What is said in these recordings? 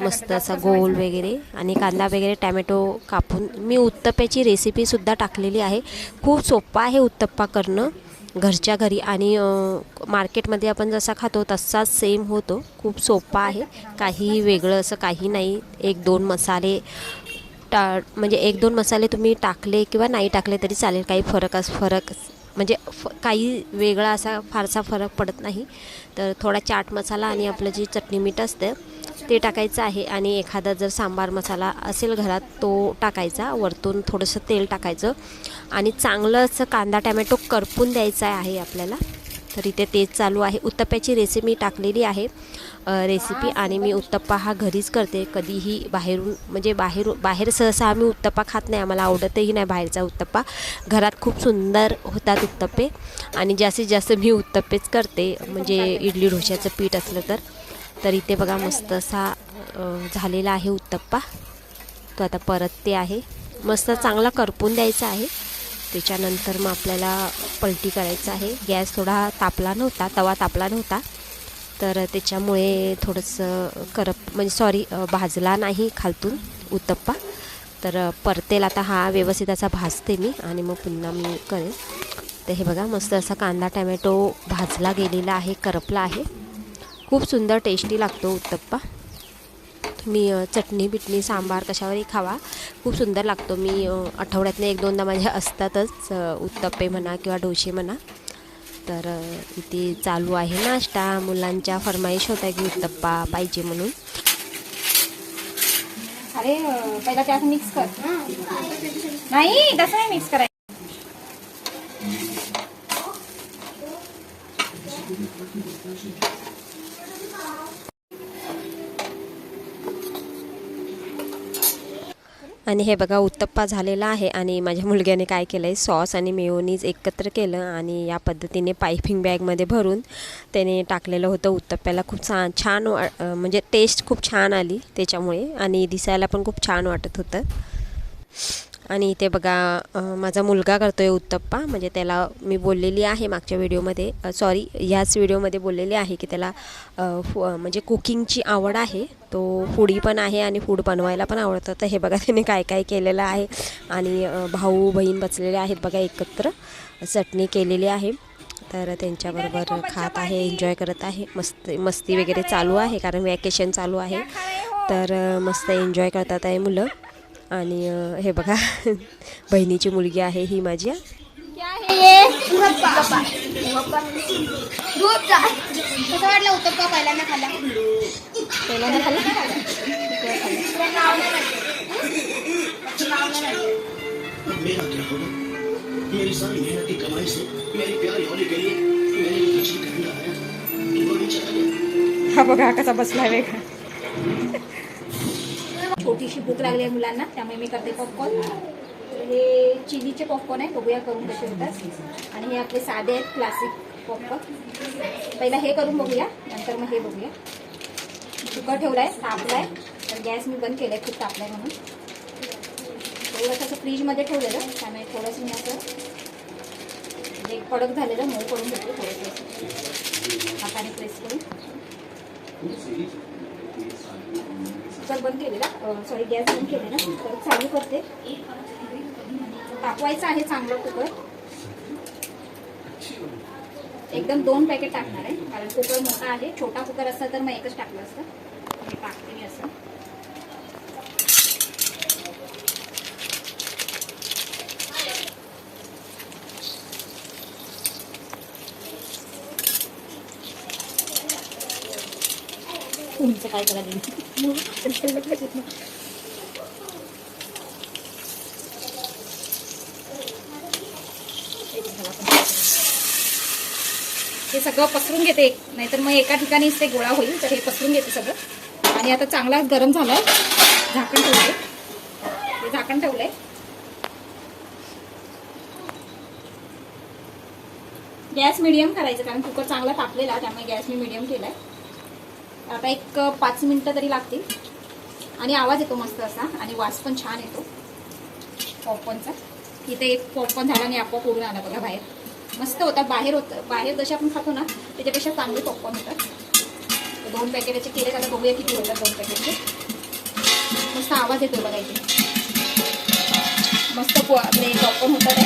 मस्त असा गोल. वगैरे आणि कांदा वगैरे टॅमॅटो कापून मी उत्तप्प्याची रेसिपीसुद्धा टाकलेली आहे. खूप सोपं आहे उत्तप्पा करणं घरच्या घरी आणि मार्केटमध्ये आपण जसा खातो तसाच सेम होतो. खूप सोपा आहे. काही वेगळं असं काही नाही. एक दोन मसाले टा म्हणजे एक दोन मसाले तुम्ही टाकले किंवा नाही टाकले तरी चालेल. काही फरक अस फरक म्हणजे फ काही वेगळा असा फारसा फरक पडत नाही. तर थोडा चाट मसाला आणि आपलं जे चटणी मीठ असतं ते टाकायचं आहे आणि एखादा जर सांबार मसाला असेल घरात तो टाकायचा. वरतून थोडंसं तेल टाकायचं. आणि चांगलं असं कांदा टॅमॅटो करपून द्यायचा आहे आपल्याला. तर इथे तेच चालू आहे. उत्तप्प्याची रेसिपी टाकलेली आहे. रेसिपी आणि मी उत्तप्पा हा घरीच करते. कधीही बाहेरून म्हणजे बाहेर बाहेर सहसा आम्ही उत्तप्पा खात नाही. आम्हाला आवडतही नाही बाहेरचा उत्तप्पा. घरात खूप सुंदर होतात उत्तप्पे. आणि जास्तीत जास्त मी उत्तप्पेच करते. म्हणजे इडली डोश्याचं पीठ असलं तर. तर इथे बघा मस्त असा झालेला आहे उत्तप्पा. तो आता परतते आहे. मस्त चांगला करपून द्यायचा आहे. त्याच्यानंतर मग आपल्याला पलटी करायचं आहे. गॅस थोडा तापला नव्हता तवा तापला नव्हता. तर त्याच्यामुळे थोडंसं करप म्हणजे सॉरी भाजला नाही खालतून उत्तप्पा. तर परतेल आता हा व्यवस्थित असा भाजते मी आणि मग पुन्हा मी करेन. तर हे बघा मस्त असा कांदा टॅमॅटो भाजला गेलेला आहे करपला आहे. खूप सुंदर टेस्टी लागतो उत्तप्पा. तुम्ही चटणी बिटणी सांबार कशावरही खावा. खूप सुंदर लागतो. मी आठवड्यातनं एक दोनदा माझ्या असतातच उत्तप्पे म्हणा किंवा डोसे म्हणा. तर इथे चालू आहे नाश्ता. मुलांच्या फरमाईश होत्या की उत्तप्पा पाहिजे म्हणून. अरे पहिला त्यात मिक्स कर. नाही तसं नाही मिक्स करायचं. आणि हे बघा उत्तप्पा झालेला आहे आणि माझ्या मुलग्याने काय केलं आहे सॉस आणि मेयोनीज एकत्र केलं आणि या पद्धतीने पायपिंग बॅगमध्ये भरून त्याने टाकलेलं होतं उत्तप्प्याला. खूप छान छान म्हणजे टेस्ट खूप छान आली त्याच्यामुळे आणि दिसायला पण खूप छान वाटत होतं. आणि इथे बघा माझा मुलगा करतो आहे उत्तप्पा. म्हणजे त्याला मी बोललेली आहे मागच्या व्हिडिओमध्ये. सॉरी ह्याच व्हिडिओमध्ये बोललेली आहे की त्याला फु म्हणजे कुकिंगची आवड आहे. तो फुडी पण आहे आणि फूड बनवायला पण आवडतं. तर हे बघा त्याने काय काय केलेलं आहे. आणि भाऊ बहीण बसलेले आहेत बघा एकत्र. चटणी केलेली आहे. तर त्यांच्याबरोबर खात आहे एन्जॉय करत आहे. मस्त मस्ती वगैरे चालू आहे कारण वॅकेशन चालू आहे. तर मस्त एन्जॉय करतात आहे मुलं. आणि हे बघा बहिणीची मुलगी आहे ही माझी क्या है बघा कसा बसलाय वेगळा. छोटीशी भूक लागली आहे मुलांना त्यामुळे मी करते पॉपकॉर्न हे चिलीचे पॉपकॉर्न आहे बघूया करून कसे होतात. आणि हे आपले साधे आहेत क्लासिक पॉपकॉर्न पहिला हे करून बघूया नंतर मग हे बघूया. कुकर ठेवलाय तापलाय. तर गॅस मी बंद केलाय खूप तापलाय म्हणून. थोडंसं असं फ्रीजमध्ये ठेवलेलं त्यामुळे थोडंसं मी असं म्हणजे एक कडक झालेलं मऊ करून घेतो थोडंसं हाताने प्रेस करून. कुकर बंद केलेला. सॉरी गॅस बंद केलेला. तर चालू करते. तापवायचं आहे चांगलं कुकर. एकदम दोन पॅकेट टाकणार आहे. कारण कुकर मोठा आहे. छोटा कुकर असता तर मग एकच टाकलं असतं. हे टाकते मी असं. तुमचं काय करायला हे सगळं पसरून घेते. एक नाहीतर मग एका ठिकाणीच ते गोळा होईल तर हे पसरून घेते सगळं. आणि आता चांगला गरम झालाय. झाकण ठेवले हे झाकण ठेवलंय. गॅस मिडियम करायचं कारण कुकर चांगला तापलेला त्यामुळे गॅस मी मिडियम केलाय. आता एक पाच मिनिटं तरी लागतील. आणि आवाज येतो मस्त असा आणि वास पण छान येतो. पॉपकॉर्नचा. इथे एक पॉपकॉर्न झाला आणि आपोआप उडून आला बघा बाहेर. मस्त होता बाहेर होतं. बाहेर जसे आपण खातो ना त्याच्यापेक्षा चांगले पॉपकॉर्न होतात. दोन पॅकेटाचे केले आता बघूया किती होतात दोन पॅकेटचे. मस्त आवाज येतो बघा इथे. मस्त पो- आपले पॉपकॉर्न होतात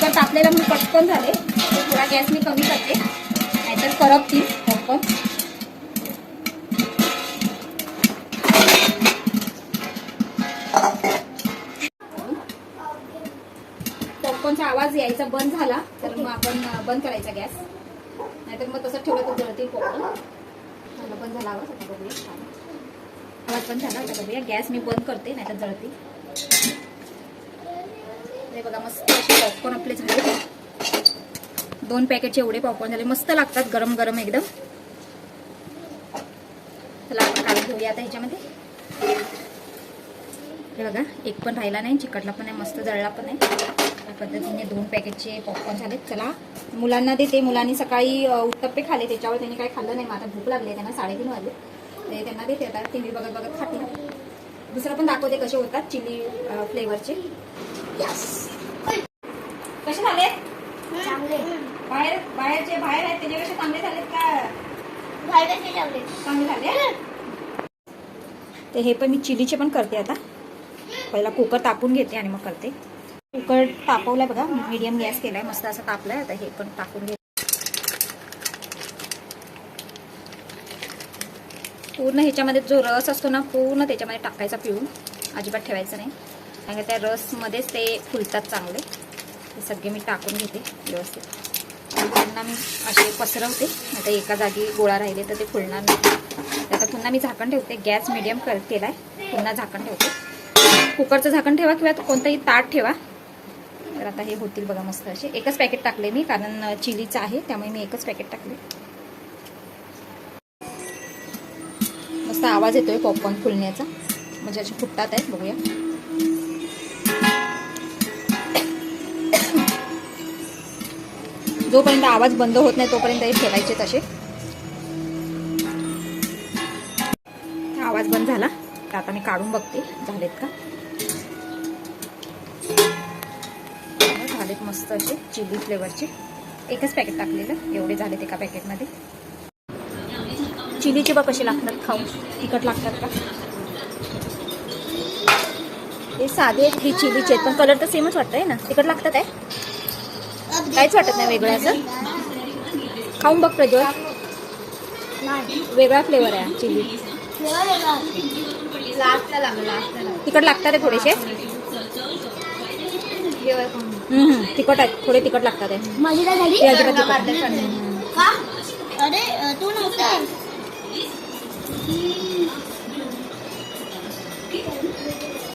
कुकर तापलेला म्हणून पटकन झाले. तर थोडा गॅस मी कमी करते. नाहीतर करपतील. आपण. पॉपकॉर्नचा आवाज यायचा बंद झाला तर मग आपण बंद करायचा गॅस. नाहीतर मग तसं ठेवलं तर जळतील पॉपकॉर्न झालं बंद झाला आवाज आता बघूया. आवाज बंद झाला आता बघूया. गॅस मी बंद करते नाहीतर जळतील. बघा मस्त असे पॉपकॉर्न आपले झाले. दोन पॅकेटचे एवढे पॉपकॉर्न झाले. मस्त लागतात गरम गरम एकदम. चला आपण काढून घेऊया आता ह्याच्यामध्ये. हे बघा एक पण राहिला नाही चिकटला पण नाही मस्त जळला पण नाही. या पद्धतीने दोन पॅकेटचे पॉपकॉर्न झालेत. चला मुलांना देते. मुलांनी सकाळी उत्तप्पे खाले त्याच्यावर त्यांनी काही खाल्लं नाही. मग आता भूक लागली आहे त्यांना साडेतीन वाजले. ते त्यांना देते. आता टी व्ही बघत बघत खातील दुसरं पण दाखवते कसे होतात चिली फ्लेवरचे कसे झाले? बाहेर बाहेरचे बाहेर आहेत. त्याच्यापेक्षा चांगले झालेत का भाडे चांगले चांगले झाले ते हे पण मी चिलीचे पण करते आता. पहिला कुकर तापून घेते आणि मग करते. कुकर तापवलाय बघा मीडियम गॅस केलाय मस्त असं तापलाय. आता हे पण टाकून घेते. पूर्ण ह्याच्यामध्ये जो रस असतो ना पूर्ण त्याच्यामध्ये टाकायचा पिऊन अजिबात ठेवायचं नाही. कारण का त्या रसमध्येच ते फुलतात चांगले. हे सगळे मी टाकून घेते व्यवस्थित. आणि त्यांना मी असे पसरवते. आता एका जागी गोळा राहिले तर ते फुलणार नाही. आता पुन्हा मी झाकण ठेवते. गॅस मिडियम कर केलाय. पुन्हा झाकण ठेवते. कुकरचं झाकण ठेवा किंवा कोणतंही ताट ठेवा. तर आता हे होतील बघा मस्त असे. एकच पॅकेट टाकले मी कारण चिलीचं आहे त्यामुळे मी एकच पॅकेट टाकले. मस्त आवाज येतोय पॉपकॉर्न फुलण्याचा. म्हणजे असे फुटतात आहेत बघूया. जोपर्यंत आवाज बंद होत नाही तोपर्यंत हे ठेवायचे तसे. आवाज बंद झाला तर आता मी काढून बघते. झालेत का? झालेत मस्त असे चिली फ्लेवरचे. एकच पॅकेट टाकलेलं एवढे झालेत एका पॅकेटमध्ये चिलीचे बघ कसे लागतात खाऊ. तिखट लागतात का? हे साधे आहेत हे चिलीचे आहेत पण कलर तर सेमच वाटतंय ना. तिखट लागतात आहे? काहीच वाटत नाही वेगळं असं. खाऊन बघ प्रज्वल. नाही वेगळा फ्लेवर आहे चिली. लास्टला लागलं लास्टला तिखट लागतात आहे थोडेसे. तिखट आहेत थोडे तिखट लागतात आहे. अजिबात अरे तू नव्हता.